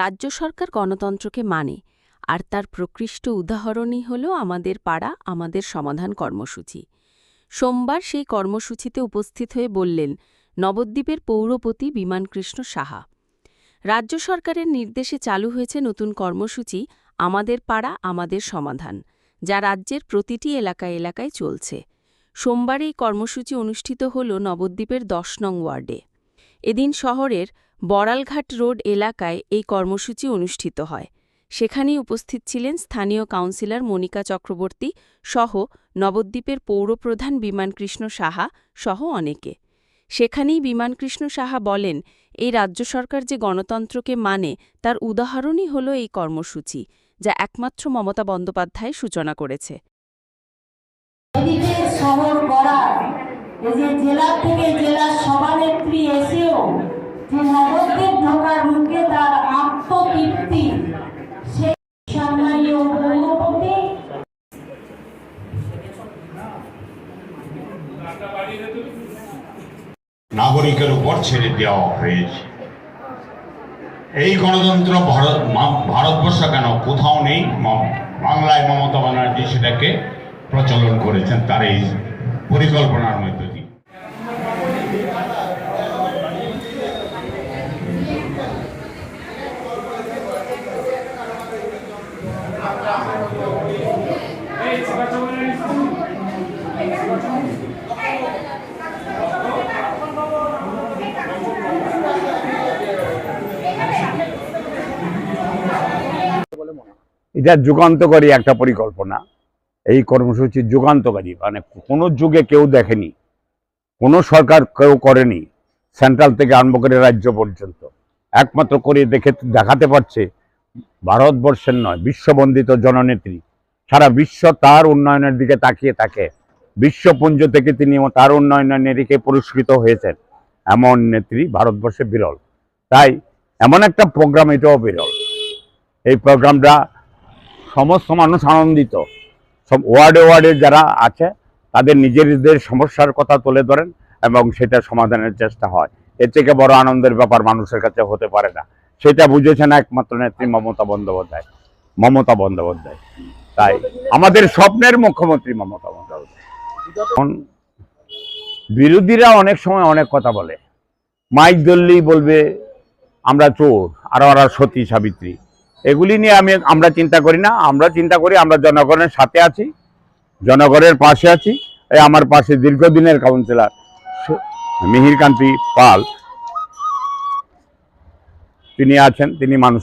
রাজ্য সরকার গণতন্ত্রকে মানে আর তার প্রকৃষ্ট উদাহরণই হল আমাদের পাড়া, আমাদের সমাধান কর্মসূচি। সোমবার সেই কর্মসূচিতে উপস্থিত হয়ে বললেন নবদ্বীপের পৌরপতি বিমানকৃষ্ণ সাহা। রাজ্য সরকারের নির্দেশে চালু হয়েছে নতুন কর্মসূচি, আমাদের পাড়া, আমাদের সমাধান, যা রাজ্যের প্রতিটি এলাকায় এলাকায় চলছে। সোমবার এই কর্মসূচি অনুষ্ঠিত হল নবদ্বীপের দশ নং ওয়ার্ডে। এদিন শহরের বড়ালঘাট রোড এলাকায় এই কর্মসূচি অনুষ্ঠিত হয়। সেখানেই উপস্থিত ছিলেন স্থানীয় কাউন্সিলর মনিকা চক্রবর্তী সহ নবদ্বীপের পৌরপ্রধান বিমানকৃষ্ণ সাহা সহ অনেকে। সেখানেই বিমানকৃষ্ণ সাহা বলেন, এই রাজ্য সরকার যে গণতন্ত্রকে মানে তার উদাহরণই হল এই কর্মসূচি, যা একমাত্র মমতা বন্দ্যোপাধ্যায় সূচনা করেছে। জেলা থেকে জেলার সভানেত্রী এসেও যে নবদ্বীপ ঢোকার মুখে তার আত্মতৃপ্তি সেই সম্মানীয় পৌরপতি নাগরিকের উপর ছেড়ে দেওয়া হয়েছে। এই গণতন্ত্র ভারত ভারতবর্ষ কেন? কোথাও নেই। বাংলায় মমতা ব্যানার্জি সেটাকে প্রচলন করেছেন, তার এই পরিকল্পনার মধ্য দিয়ে। এটা যুগান্তকারী একটা পরিকল্পনা। এই কর্মসূচি যুগান্তকারী মানে কোনো যুগে কেউ দেখেনি, কোনো সরকার কেউ করেনি, সেন্ট্রাল থেকে আরম্ভ করে রাজ্য পর্যন্ত। একমাত্র করে দেখে, দেখাতে পারছে, ভারতবর্ষের নয়, বিশ্ববন্দিত জননেত্রী। সারা বিশ্ব তার উন্নয়নের দিকে তাকিয়ে থাকে। বিশ্বপুঞ্জ থেকে তিনি তার উন্নয়নের নিরিখে পুরস্কৃত হয়েছেন। এমন নেত্রী ভারতবর্ষে বিরল। তাই এমন একটা প্রোগ্রাম এটাও বিরল। এই প্রোগ্রামটা সমস্ত মানুষ আনন্দিত। সব ওয়ার্ডে ওয়ার্ডে যারা আছে, তাদের নিজেদের সমস্যার কথা তুলে ধরেন এবং সেটা সমাধানের চেষ্টা হয়। এর থেকে বড় আনন্দের ব্যাপার মানুষের কাছে হতে পারে না। সেটা বুঝেছেন একমাত্র নেত্রী মমতা বন্দ্যোপাধ্যায়। মমতা বন্দ্যোপাধ্যায়। তাই আমাদের স্বপ্নের মুখ্যমন্ত্রী মমতা বন্দ্যোপাধ্যায়। বিরোধীরা অনেক সময় অনেক কথা বলে। মাইক ধরলেই বলবে, আমরা চোর, আর ওরা সতী সাবিত্রী। এগুলি নিয়ে আমি, আমরা চিন্তা করি না। আমরা চিন্তা করি আমরা জনগণের সাথে আছি, জনগণের পাশে আছি। এই আমার পাশে দীর্ঘদিনের কাউন্সিলর মিহিরকান্তি পাল। তিনি আছেন, তিনি মানুষের